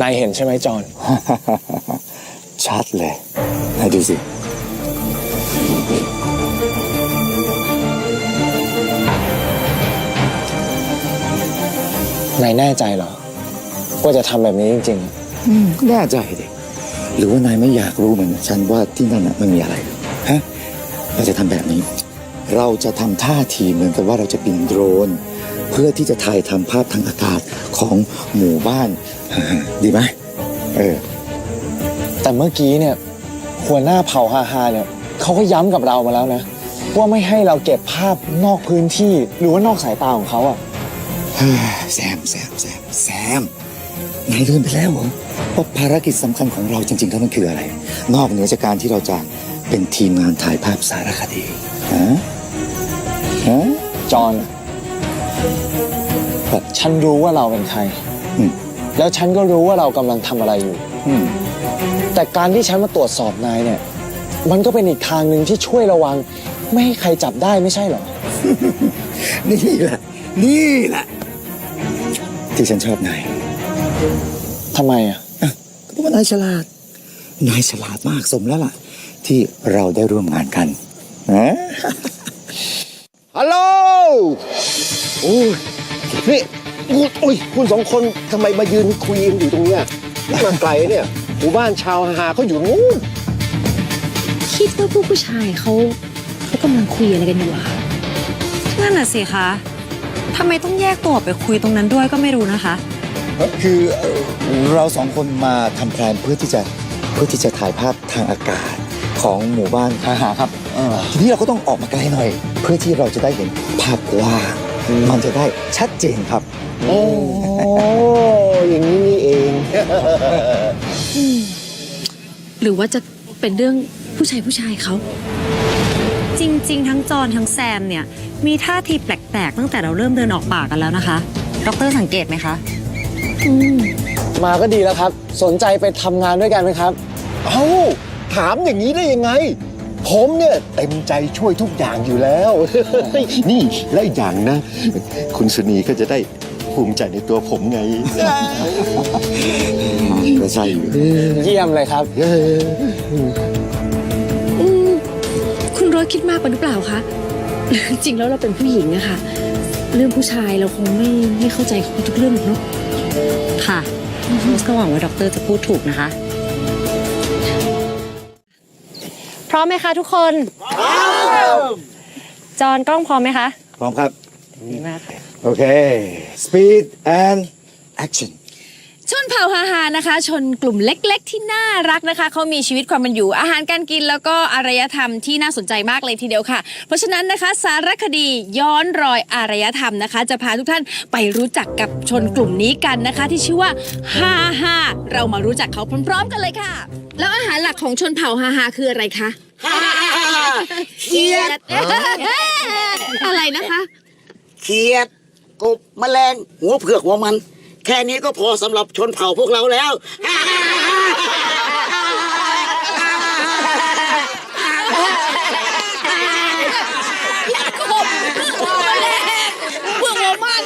นายเห็นใช่ไหมจอน ชัดเลยนายดูสิ นายแน่ใจเหรอ ว่าจะทำแบบนี้จริงอืมแน่ใจดิหรือว่านายไม่อยากรู้เหมือนฉันว่าที่นั่นน่ะมันมีอะไรฮะเราจะทำแบบนี้ เราจะทำท่าทีเหมือนกับว่าเราจะบินโดรนเพื่อที่จะถ่ายทำภาพทางอากาศของหมู่บ้าน ดีไหมเออแต่เมื่อกี้เนี่ยหัวหน้าเผ่าฮาฮาเนี่ยเขาก็ย้ำกับเรามาแล้วนะ ว่าไม่ให้เราเก็บภาพนอกพื้นที่หรือว่านอกสายตาของเขาอะแซมแซมแซมแซมนายลืมไปแล้วเหรอว่าภารกิจสำคัญของเราจริงๆแล้วมันคืออะไร นอกเหนือจากการที่เราจะเป็นทีมงานถ่ายภาพสารคดีฮะฮะจอน แบบฉันรู้ว่าเราเป็นใคร อืม แล้วฉันก็รู้ว่าเรากำลังทำอะไรอยู่ อืม แต่การที่ฉันมาตรวจสอบนายเนี่ย มันก็เป็นอีกทางหนึ่งที่ช่วยระวัง ไม่ให้ใครจับได้ไม่ใช่เหรอ นี่แหละ นี่แหละ ที่ฉันชอบนายทำไมอะเพราะว่านายฉลาด นายฉลาดมากสมแล้วล่ะ ที่เราได้ร่วมงานกันนะ ฮัลโหล โอ้ยนี่คุณโอ้ยคุณสองคนทำไมมายืนคุยกันอยู่ตรงเนี้ยนี่มาไกลเนี่ยหมู่บ้านชาวฮาเขาอยู่นู้นคิดว่าผู้ผู้ชายเขาเขากำลังคุยอะไรกันอยู่อะคะนั่นน่ะสิคะทำไมต้องแยกตัวออกไปคุยตรงนั้นด้วยก็ไม่รู้นะคะ คือเอ่อเราสองคนมาทำแพลนเพื่อที่จะเพื่อที่จะถ่ายภาพทางอากาศของหมู่บ้านทหารครับ ทีนี้เราก็ต้องออกมาไกลหน่อย เพื่อที่เราจะได้เห็นภาพกว้างมันจะได้ชัดเจนครับ โอ้อย่างนี้นี่เองหรือว่าจะเป็นเรื่องผู้ชายผู้ชายเขา จริง ๆ ทั้งจอห์นทั้งแซมเนี่ย มีท่าทีแปลกๆ ตั้งแต่เราเริ่มเดินออกป่ากันแล้วนะคะดรสังเกตไหมคะอืมมาก็ดีแล้วครับ สนใจไปทำงานด้วยกันไหมครับ เอ้า ถามอย่างนี้ได้ยังไง ผมเนี่ยเต็มใจช่วยทุกอย่างอยู่แล้ว นี่และอีกอย่างนะ คุณสุนีก็จะได้ภูมิใจในตัวผมไงก็ใช่อยู่เยี่ยมเลยครับเอออืมคุณโรสคิดมากไปหรือเปล่าคะ จริงแล้วเราเป็นผู้หญิงอะค่ะเรื่องผู้ชายเราคงไม่ไม่เข้าใจเขาทุกเรื่องหรอกเนาะค่ะโรสก็หวังว่าดรจะพูดถูกนะคะ ร้อมไหมคะทุกคนพร้อมจอห์นกล้องพร้อมไหมคะพร้อมครับดีมากค่ะโอเค speed and action ชนเผ่าฮาฮานะคะ ชนกลุ่มเล็ก ๆ ที่น่ารักนะคะเขามีชีวิตความเป็นอยู่อาหารการกินแล้วก็อารยธรรมที่น่าสนใจมากเลยทีเดียวค่ะ เพราะฉะนั้นนะคะสารคดีย้อนรอยอารยธรรมนะคะ จะพาทุกท่านไปรู้จักกับชนกลุ่มนี้กันนะคะ ที่ชื่อว่าฮาฮาเรามารู้จักเขาพร้อม ๆ กันเลยค่ะ แล้วอาหารหลักของชนเผ่าฮาฮาคืออะไรคะเขียดอะไรนะคะ เขียดกบแมลงหัวเผือกหัวมัน แค่นี้ก็พอสำหรับชนเผ่าพวกเราแล้วเพื่อหัวมัน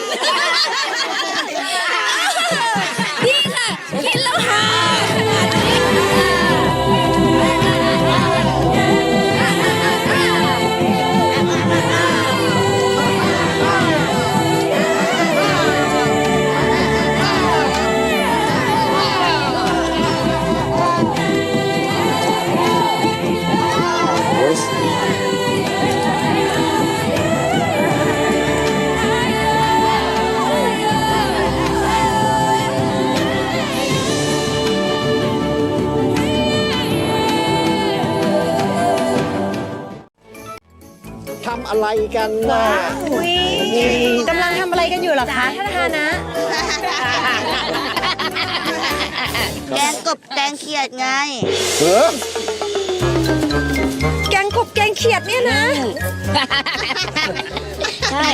อะไรกันนะกำลังทำอะไรกันอยู่เหรอคะท่านประธานนะ แกงกบแกงเขียดไง เออแกงกบแกงเขียดเนี่ยนะ ใช่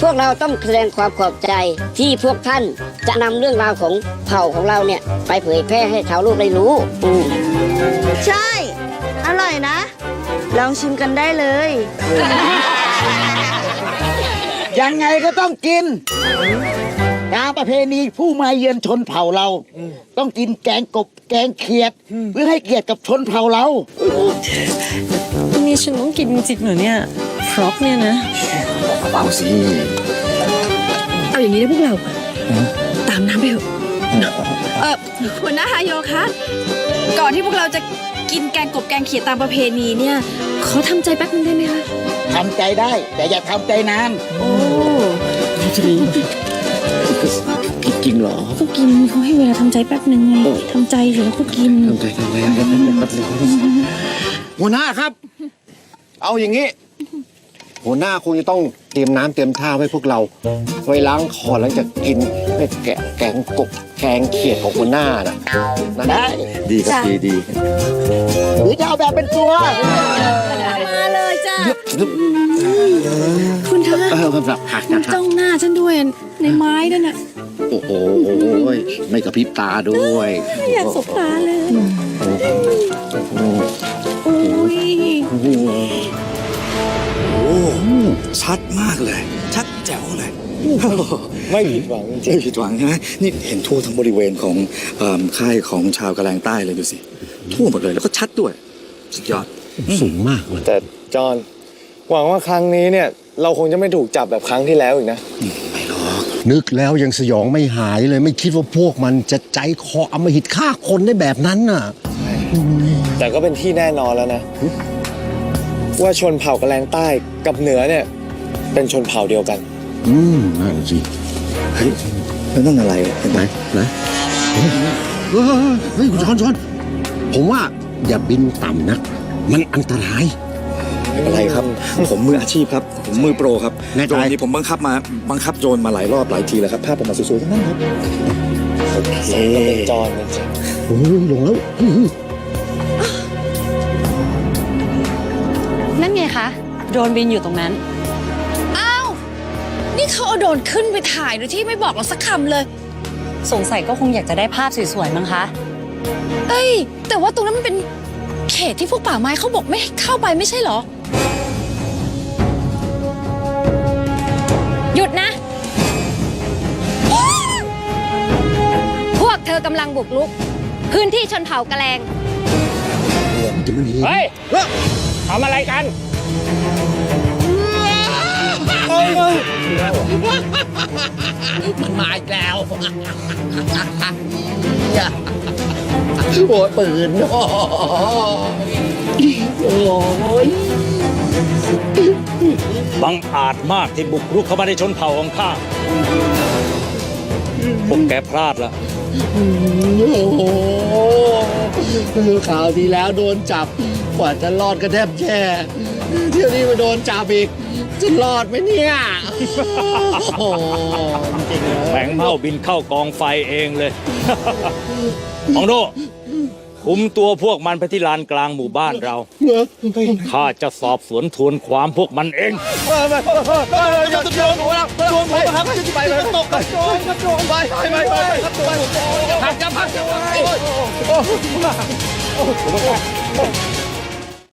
พวกเราต้องแสดงความขอบใจที่พวกท่านจะนำเรื่องราวของเผ่าของเราเนี่ย ไปเผยแพร่ให้ชาวโลกได้รู้อืม ลองชิมกันได้เลย ยังไงก็ต้องกินตามประเพณีผู้มาเยือนชนเผ่าเรา ต้องกินแกงกบแกงเขียด เพื่อให้เกียรติกับชนเผ่าเรานี่ฉันต้องกินจริงๆเหรอเนี่ยฟรอกเนี่ยนะเบาสิเอาอย่างนี้นะพวกเรา ตามน้ำไปเถอะเออหัวหน้าฮายโยคะก่อนที่พวกเราจะ กินแกงกบแกงเขียดตามประเพณีเนี่ยขอทำใจแป๊บนึงได้ไหมคะ ทำใจได้ แต่อย่าทำใจนาน โอ้จริงเหรอก็กินเขาให้เวลาทำใจแป๊บนึงไงทำใจเสร็จแล้วก็กินทำใจทำใจทำใจแป๊บนึงหัวหน้าครับ เอาอย่างนี้ หัวหน้าคงจะต้องเตรียมน้ำเตรียมท่าไว้พวกเรา ไว้ล้างคอหลังจากกิน เป็ดแกะแกงกบแกงเขียดของหัวหน้าน่ะนะได้ดีครับดีดีหรือจะเอาแบบเป็นตัวมาเลยจ้าคุณคะเออครับหักนะครัจ้องหน้าฉันด้วยในไม้นั่นน่ะโอ้โหไม่กระพริบตาด้วยไม่าสบตาเลย ชัดมากเลย ชัดแจ๋วเลยไม่ผิดหวังจริงไม่ผิดหวังใช่ไหมนี่เห็นทั่วทั้งบริเวณของเอิ่มค่ายของชาวกะแรงใต้เลยดูสิ ทั่วหมดเลยแล้วก็ชัดด้วย สุดยอด สูงมากเลยๆแต่จอห์นหวังว่าครั้งนี้เนี่ย เราคงจะไม่ถูกจับแบบครั้งที่แล้วอีกนะไม่หรอกนึกแล้วยังสยองไม่หายเลยไม่คิดว่าพวกมันจะใจคออำมหิตฆ่าคนได้แบบนั้นน่ะ แต่ก็เป็นที่แน่นอนแล้วนะ ว่าชนเผ่ากระแรงใต้กับเหนือเนี่ย เป็นชนเผ่าเดียวกัน อืมนั่นสิเฮ้ยแล้วนั่นอะไรเห็นไหมนะเฮ้ยเฮ้ยเฮ้ยคุณช้อนช้อนผมว่าอย่าบินต่ำนัก มันอันตรายไม่เป็นไรครับ ผมมืออาชีพครับ ผมมือโปรครับแน่ใจ โดรนนี้ผมบังคับมาบังคับโดรนมาหลายรอบหลายทีแล้วครับภาพออกมาสวยๆทั้งนั้นครับสมก็เป็นจอห์นจริงโอ้ยลงแล้วนั่นไงคะ โดรนบินอยู่ตรงนั้นอ้าว นี่เขาเอาโดรนขึ้นไปถ่ายโดยที่ไม่บอกเราสักคำเลย สงสัยก็คงอยากจะได้ภาพสวยๆมั้งคะ เอ้ย แต่ว่าตรงนั้นมันเป็นเขตที่พวกป่าไม้เขาบอกไม่ให้เข้าไปไม่ใช่เหรอ หยุดนะ พวกเธอกำลังบุกรุก พื้นที่ชนเผ่ากะแลงจะมันเห็นเฮ้ยทำอะไรกัน มันมาอีกแล้วโอ้ยปืนโอ้ยบังอาจมากที่บุกรุกเข้ามาในชนเผ่าของข้าพวกแกพลาดละ โอ้โหข่าวที่แล้วโดนจับ กว่าจะรอดก็แทบแย่เที่ยวนี้มาโดนจับอีก จะรอดไหมเนี่ยโอ้โหจริงเลยแบงเม่าบินเข้ากองไฟเองเลยมองโด คุมตัวพวกมันไปที่ลานกลางหมู่บ้านเรา ข้าจะสอบสวนทวนความพวกมันเองไ